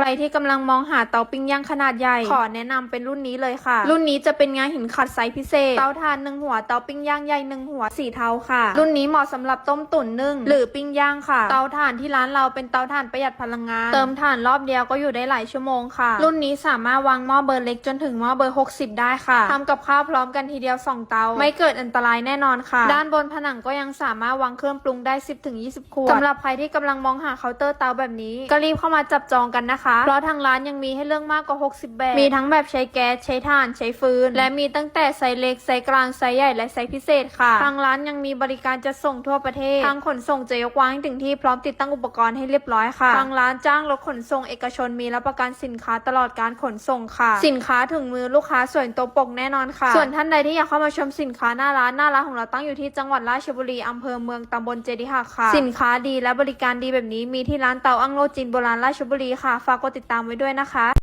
ใครที่กำลังมองหาเตาปิ้งย่างขนาดใหญ่ ขอแนะนำเป็นรุ่นนี้เลยค่ะ รุ่นนี้จะเป็นงานหินขัดไซส์พิเศษ เตาถ่านหนึ่งหัว เตาปิ้งย่างใหญ่หนึ่งหัวสีเทาค่ะ รุ่นนี้เหมาะสำหรับต้มตุ๋นนึ่งหรือปิ้งย่างค่ะ เตาถ่านที่ร้านเราเป็นเตาถ่านประหยัดพลังงาน เติมถ่านรอบเดียวก็อยู่ได้หลายชั่วโมงค่ะ รุ่นนี้สามารถวางหม้อเบอร์เล็กจนถึงหม้อเบอร์ 60 ได้ค่ะทำกับข้าวพร้อมกันทีเดียวสองเตา ไม่เกิดอันตรายแน่นอนค่ะ ด้านบนผนังก็ยังสามารถวางเครื่องปรุงได้ 10-20ขวดสำหรับใครที่กำลังมองหาเคาน์เตอร์เตาแบบนี้ก็รีบเข้ามาจับจองกันนะคะเพราะทางร้านยังมีให้เลือกมากกว่า 60 แบบ มีทั้งแบบใช้แก๊ส ใช้ถ่าน ใช้ฟืน และมีตั้งแต่ไซส์เล็ก ไซส์กลาง ไซส์ใหญ่ และไซส์พิเศษค่ะ ทางร้านยังมีบริการจัดส่งทั่วประเทศ ทางขนส่งจะยกวางให้ถึงที่พร้อมติดตั้งอุปกรณ์ให้เรียบร้อยค่ะ ทางร้านจ้างรถขนส่งเอกชนมีรับประกันสินค้าตลอดการขนส่งค่ะ สินค้าถึงมือลูกค้าส่วนตัวปกแน่นอนค่ะ ส่วนท่านใดที่อยากเข้ามาชมสินค้าหน้าร้านหน้าร้านของเราตั้งอยู่ที่จังหวัดราชบุรีอำเภอเมืองตำบลเจดีหักค่ะ สินค้าดีและบริการดีแบบนี้มีที่ร้านเตาอั้งโลจีนโบราณราชบุรีค่ะฝากกดติดตามไว้ด้วยนะคะ